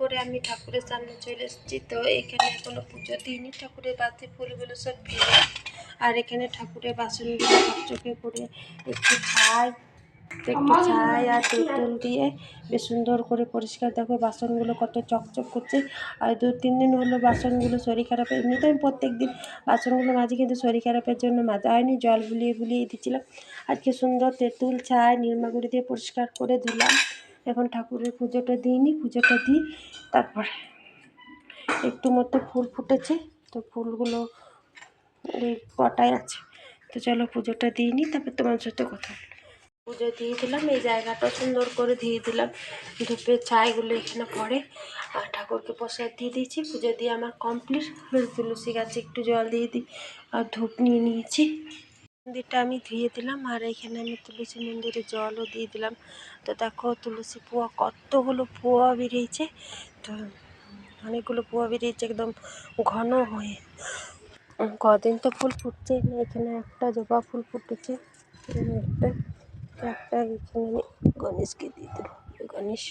করে আমি ঠাকুরের সামনে চলে এসেছি। তো এখানে এখনও পুজো দিইনি ঠাকুরের বাতি ফুলগুলো সব ভিজে আর এখানে ঠাকুরের বাসনগুলো চকচকে করে একটু ছাই একটু ছাই আর তেঁতুল দিয়ে বেশ সুন্দর করে পরিষ্কার দেখো বাসনগুলো কত চকচক করছে। আর দু তিন দিন হলো বাসনগুলো শরীর খারাপ এমনিতে আমি প্রত্যেক দিন বাসনগুলো মাজি কিন্তু শরীর খারাপের জন্য মাজা হয়নি। জল বুলিয়ে বুলিয়ে দিচ্ছিলাম। আজকে সুন্দর তেঁতুল, ছাই, নির্মাগুড়ি দিয়ে পরিষ্কার করে দিলাম। এখন ঠাকুরের পুজোটা দিইনি পুজোটা দিই, তারপরে একটু মতো ফুল ফুটেছে, তো ফুলগুলো এই কটায় আছে। তো চলো পুজোটা দিই দিইনি তারপর তোমার সাথে কথা। পুজো দিয়ে দিলাম, এই জায়গাটা সুন্দর করে দিয়ে দিলাম ধূপের ছাইগুলো এখানে পড়ে, আর ঠাকুরকে প্রসাদ দিয়ে দিয়েছি। পুজো দিয়ে আমার কমপ্লিট তুলসী গাছে একটু জল দিয়ে দিই, আর ধূপ নিয়ে নিয়েছি। মন্দিরটা আমি ধুয়ে দিলাম আর এখানে আমি তুলসী মন্দিরে জলও দিয়ে দিলাম। তো দেখো তুলসী পোয়া কতগুলো পোয়া বেরিয়েছে। তো অনেকগুলো পোয়া বেরিয়েছে একদম ঘন হয়ে। কদিন তো ফুল ফুটছেই না এখানে একটা জবা ফুল ফুটেছে। একটা একটা, এখানে আমি গণেশকে দিয়ে দেবো গণেশ।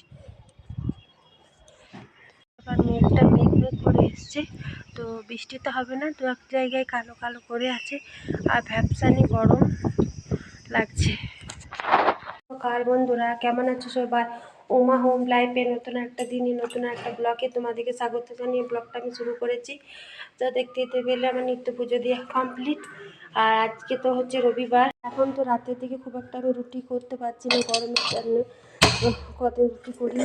মেঘটা মেঘ মেঘ করে এসছে। তো বৃষ্টি তো হবে না দু এক জায়গায় কালো কালো করে আছে আর ভ্যাপসানি গরম লাগছে। কার বন্ধুরা, কেমন আছো সবাই? উমা হোম লাইফে নতুন একটা দিনই নতুন একটা ব্লগে তোমাদেরকে স্বাগত জানিয়ে ব্লগটা আমি শুরু করেছি। তো দেখতে দেখতে পেলে আমার নিত্য পুজো দিয়ে কমপ্লিট আর আজকে তো হচ্ছে রবিবার। এখন তো রাতের দিকে খুব একটা আমি রুটি করতে পারছি না গরমের জন্য। কত রুটি করি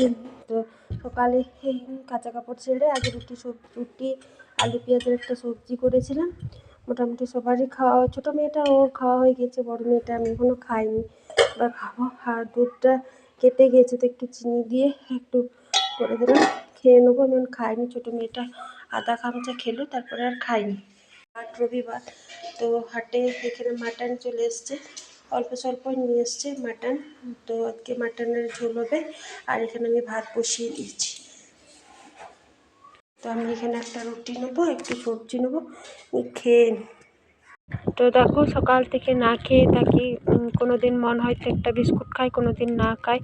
তো সকালে কাঁচা কাপড় ছেড়ে আগে রুটি সব, রুটি আলু পেঁয়াজের একটা সবজি করেছিলাম। মোটামুটি সবারই খাওয়া ছোটো মেয়েটা ওর খাওয়া হয়ে গেছে বড় মেয়েটা আমি এখনও খাইনি। এবার খাব আর দুধটা কেটে গেছে তো একটু চিনি দিয়ে একটু করে দিলাম। খেয়ে নেব। আমি খাইনি। ছোটো মেয়েটা আধা চামচা খেলো, তারপরে আর খাইনি। হাট রবিবার। তো হাটে এখানে মাটন চলে এসছে। অল্প স্বল্প নিয়ে এসছে মাটন। তো আজকে মাটনের ঝোল হবে। আর এখানে আমি ভাত বসিয়ে দিয়েছি। তো আমি এখানে একটা রুটি নেব, একটু সবজি নেব খেয়ে তো দেখো সকাল থেকে না খেয়ে থাকি কোনো দিন মন হয়তো একটা বিস্কুট খাই কোনো দিন না খাই।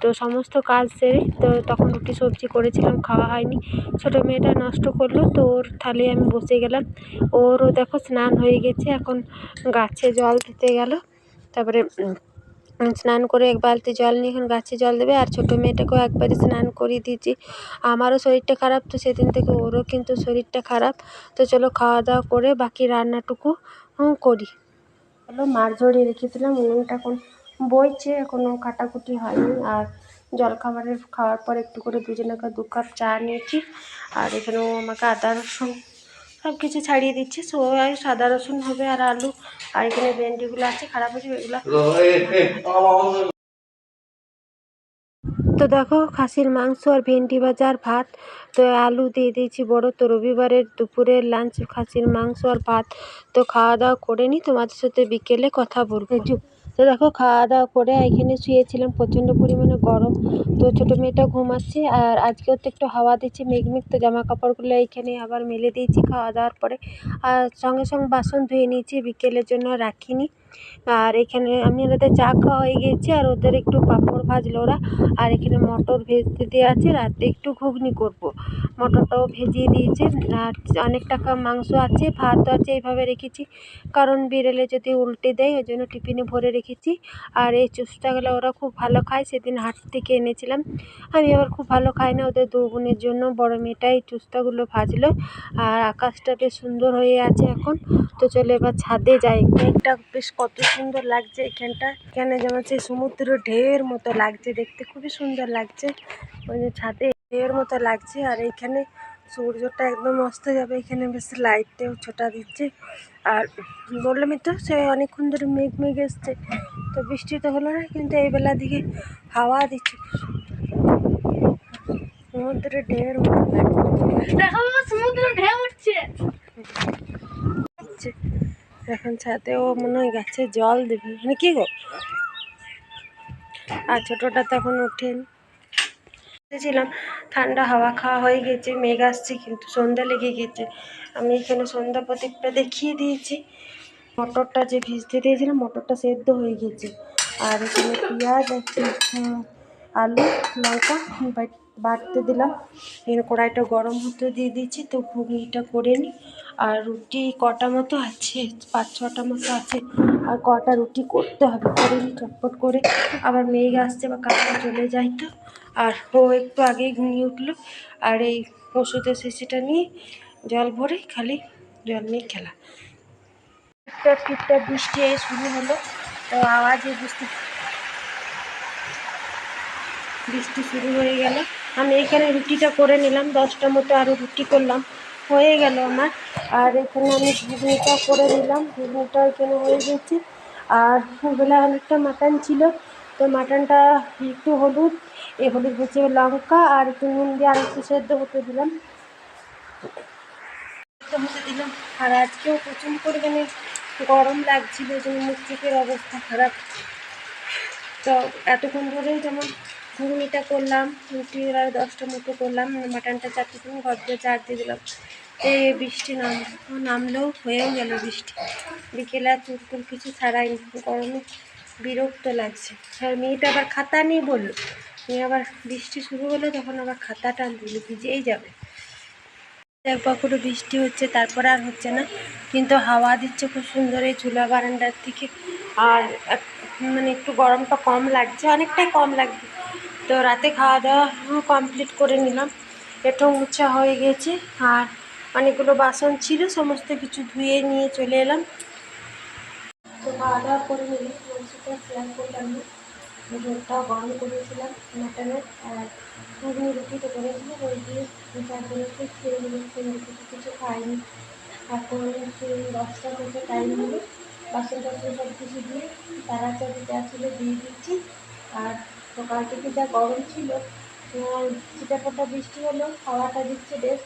তো সমস্ত কাজ সেরে, তো তখন রুটি সবজি করেছিলাম, খাওয়া হয়নি। ছোটো মেয়েটা নষ্ট করল, তো ওর থালে আমি বসে গেলাম। ওরও দেখো স্নান হয়ে গেছে, এখন গাছে জল দিতে গেল। তারপরে স্নান করে এক বালতি জল নিয়ে এখন গাছে জল দেবে আর ছোটো মেয়েটাকেও একবারে স্নান করিয়ে দিয়েছি। আমারও শরীরটা খারাপ তো সেদিন থেকে ওরও কিন্তু শরীরটা খারাপ। তো চলো খাওয়া দাওয়া করে বাকি রান্নাটুকু করি। হলো মার ঝরিয়ে রেখেছিলাম, উনুনটা এখন বইছে এখনও কাটাকুটি হয়নি। আর জলখাবারের খাওয়ার পর একটু করে দুজনাকে দু কাপ চা নিয়েছি। আর এখানেও আমাকে আদা রসুন সব কিছু ছাড়িয়ে দিচ্ছি। সবাই সাদা রসুন হবে আর আলু আর এখানে ভেন্ডিগুলো আছে, খারাপ হয়েছে, এগুলো। তো দেখো, খাসির মাংস আর ভেন্ডি ভাজা আর ভাত। তো আলু দিয়ে দিয়েছি বড়। তো রবিবারের দুপুরের লাঞ্চ খাসির মাংস আর ভাত। তো খাওয়া দাওয়া করে নিই তোমাদের সাথে বিকেলে কথা বলব। তো দেখো, খাওয়া দাওয়া করে এখানে শুয়েছিলাম, প্রচণ্ড পরিমাণে গরম। তো ছোটো মেয়েটা ঘুমাচ্ছে, আর আজকেও তো একটু হাওয়া দিচ্ছে মেঘমেঘ মেঘ, তো জামা কাপড়গুলো এইখানে আবার মেলে দিয়েছি খাওয়া দাওয়ার পরে। আর সঙ্গে সঙ্গে বাসন ধুয়ে নিয়েছি, বিকেলের জন্য রাখিনি। আর এখানে আমি ওদের চা খাওয়া হয়ে গেছে, আর ওদের একটু পাঁপড় ভাজলো ওরা। আর এখানে মটর ভেজতে দেওয়া আছে, রাতে একটু ঘুগনি করব। মটরটাও ভেজিয়ে দিয়েছে। আর অনেক টাকা মাংস আছে ভাতও আছে, এইভাবে রেখেছি। কারণ বিড়ালে যদি উল্টে দেয়, ওই জন্য টিফিনে ভরে রেখেছি। আর এই চুষটাগুলো ওরা খুব ভালো খায়, সেদিন হাট থেকে এনেছিলাম। আমি আবার খুব ভালো খাই না, ওদের দু বোনের জন্য। বড় মেয়েটা এই চুষটাগুলো ভাজলো। আর আকাশটা বেশ সুন্দর হয়ে আছে এখন। তো চলো এবার ছাদে যাই। মেঘটা বেশ কত সুন্দর লাগছে এখানটা। এখানে যেমন সেই সমুদ্র ঢেউয়ের মতো লাগছে দেখতে খুবই সুন্দর লাগছে। ওই যে ছাদে ঢেউয়ের মতো লাগছে আর এইখানে সূর্যটা একদম অস্ত যাবে। এখানে বেশ লাইটটাও ছোটা দিচ্ছে। আর বললামই তো সে অনেকক্ষণ ধরে মেঘ মেঘ এসছে। তো বৃষ্টি তো হলো না কিন্তু এই বেলার দিকে হাওয়া দিচ্ছে। সমুদ্রের ঢেউয়ের মতো লাগছে। সমুদ্র ঢেউ উঠছে। এখন ছাদে ও মনে হয় গাছে জল দেবে। মানে কি গো? আর ছোটোটা তো এখন ওঠেন। ছিলাম ঠান্ডা হাওয়া খাওয়া হয়ে গেছে, মেঘ আসছে কিন্তু সন্ধ্যা লেগে গেছে। আমি এখানে সন্ধ্যা প্রতীকটা দেখিয়ে দিয়েছি। মটরটা যে ভিজতে দিয়েছিলাম, মটরটা সেদ্ধ হয়ে গেছে। আর এখানে পেঁয়াজ আছে আলু, লঙ্কা বাড়তে দিলাম। এখানে কড়াইটা গরম হতে দিয়ে দিচ্ছি তো ঘুগনিটা করে নিই। আর রুটি কটা মতো আছে? পাঁচ ছটা মতো আছে। আর কটা রুটি করতে হবে, করে নিই, চটপট করে। আবার মেয়ে আসছে বা কাকা চলে যায় তো। আর ও একটু আগেই ঘুমিয়ে উঠল। আর এই ওষুধের শিশিটা নিয়ে জল ভরে খালি জল নিয়ে খেলা। টিপটাপ টিপটাপ বৃষ্টি শুরু হলো। তো আওয়াজে বৃষ্টি বৃষ্টি শুরু হয়ে গেল। আমি এখানে রুটিটা করে নিলাম, দশটা মতো আরও রুটি করলাম। হয়ে গেল আমার। আর এখানে আমি ঘুগনিটা করে নিলাম ঘুগনিটা এখানে হয়ে গেছে। আর বেলা অনেকটা মাটন ছিল, তো মাটনটা একটু হলুদ, এ হলুদ হচ্ছে লঙ্কা আর একটু নুন দিয়ে আর একটু সেদ্ধ হতে দিলাম। হতে দিলাম। আর আজকেও প্রচুর পরিমাণে গরম লাগছিল জন্য মুখ অবস্থা খারাপ। তো এতক্ষণ ধরেই যেমন ঘুগনিটা করলাম, রুটি আর দশটা মতো করলাম মাটনটা চারটে দিন ঘর দিয়ে চার দিয়ে দিলাম। এই বৃষ্টি নাম, নামলেও হয়েও গেল বৃষ্টি। বিকেলে আর চুলটুল কিছু ছাড়াইনি গরমে বিরক্ত লাগছে। আর মেয়েটা আবার খাতা নিয়ে বলল নিয়ে আবার বৃষ্টি শুরু হলো তখন আবার খাতাটা দিল ভিজেই যাবে। একবার করে বৃষ্টি হচ্ছে, তারপরে আর হচ্ছে না। কিন্তু হাওয়া দিচ্ছে খুব সুন্দর এই চুলা বারান্দার থেকে। আর মানে একটু গরমটা কম লাগছে, অনেকটাই কম লাগছে। তো রাতে খাওয়া দাওয়া কমপ্লিট করে নিলাম। এটো মুছা হয়ে গেছে আর অনেকগুলো বাসন ছিল, সমস্ত কিছু ধুয়ে নিয়ে চলে এলাম। তো খাওয়া দাওয়া করে নিলাম মাংসটা শেয়ার করলাম না। গরম করেছিলাম মাটনের আর ঘুগনি রুটিটা করেছিলাম, ওই দিয়ে চারজনকে খেয়ে নিলাম কিছু কিছু খাইনি। এখন দশটা মতো টাইম হলো। বাসন টাসন সব কিছু দিয়ে তারা চাবি যা ছিল দিয়ে দিচ্ছি। আর সকাল থেকে যা গরম ছিল চিটাপটা বৃষ্টি হলো, হাওয়াটা দিচ্ছে বেশ,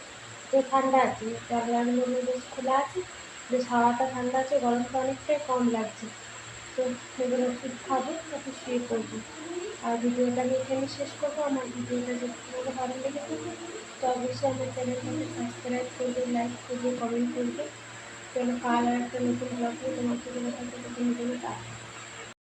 তো ঠান্ডা আছে। জানলাগুলো বেশ, খোলা আছে। বেশ, হাওয়াটা ঠান্ডা আছে, গরমটা অনেকটাই কম লাগছে। তো এবার ওষুধ খাব, তারপর শুয়ে পড়ব। আর ভিডিওটা আমি এখানে শেষ করব। আমার ভিডিওটা যদি তোমাদের ভালো লেগে থাকে, তো অবশ্যই আমার চ্যানেলটাকে সাবস্ক্রাইব করবে, লাইক করবে, কমেন্ট করবে। চলো কাল আর একটা নতুন ব্লগে তোমার সাথে কথা বলতে